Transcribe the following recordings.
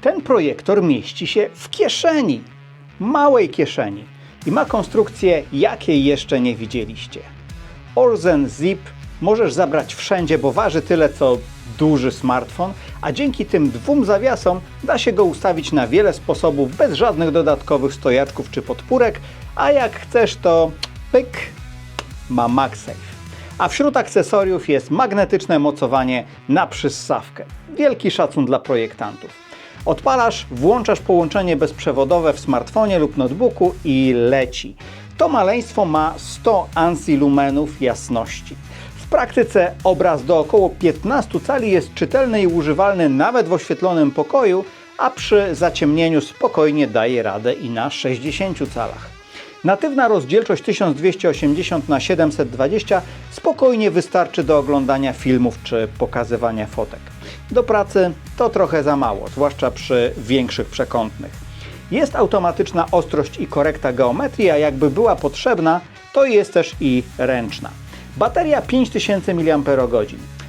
Ten projektor mieści się w kieszeni, małej kieszeni i ma konstrukcję, jakiej jeszcze nie widzieliście. Orzen Zip możesz zabrać wszędzie, bo waży tyle co duży smartfon, a dzięki tym dwóm zawiasom da się go ustawić na wiele sposobów bez żadnych dodatkowych stojaczków czy podpórek, a jak chcesz to pyk, ma MagSafe. A wśród akcesoriów jest magnetyczne mocowanie na przyssawkę. Wielki szacun dla projektantów. Odpalasz, włączasz połączenie bezprzewodowe w smartfonie lub notebooku i leci. To maleństwo ma 100 ANSI lumenów jasności. W praktyce obraz do około 15 cali jest czytelny i używalny nawet w oświetlonym pokoju, a przy zaciemnieniu spokojnie daje radę i na 60 calach. Natywna rozdzielczość 1280 na 720 spokojnie wystarczy do oglądania filmów czy pokazywania fotek. Do pracy to trochę za mało, zwłaszcza przy większych przekątnych. Jest automatyczna ostrość i korekta geometrii, a jakby była potrzebna, to jest też i ręczna. Bateria 5000 mAh.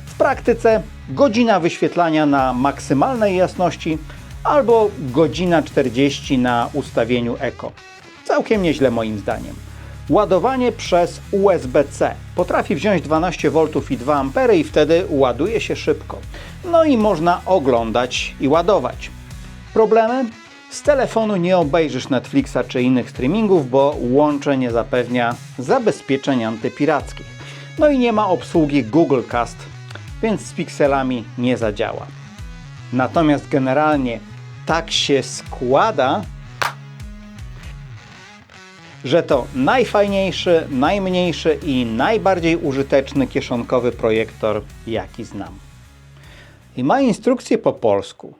W praktyce godzina wyświetlania na maksymalnej jasności albo godzina 40 na ustawieniu Eco. Całkiem nieźle moim zdaniem. Ładowanie przez USB-C. Potrafi wziąć 12 V i 2 A i wtedy ładuje się szybko. No i można oglądać i ładować. Problemy? Z telefonu nie obejrzysz Netflixa czy innych streamingów, bo łącze nie zapewnia zabezpieczeń antypirackich. No i nie ma obsługi Google Cast, więc z pikselami nie zadziała. Natomiast generalnie tak się składa, że to najfajniejszy, najmniejszy i najbardziej użyteczny kieszonkowy projektor, jaki znam. I ma instrukcję po polsku.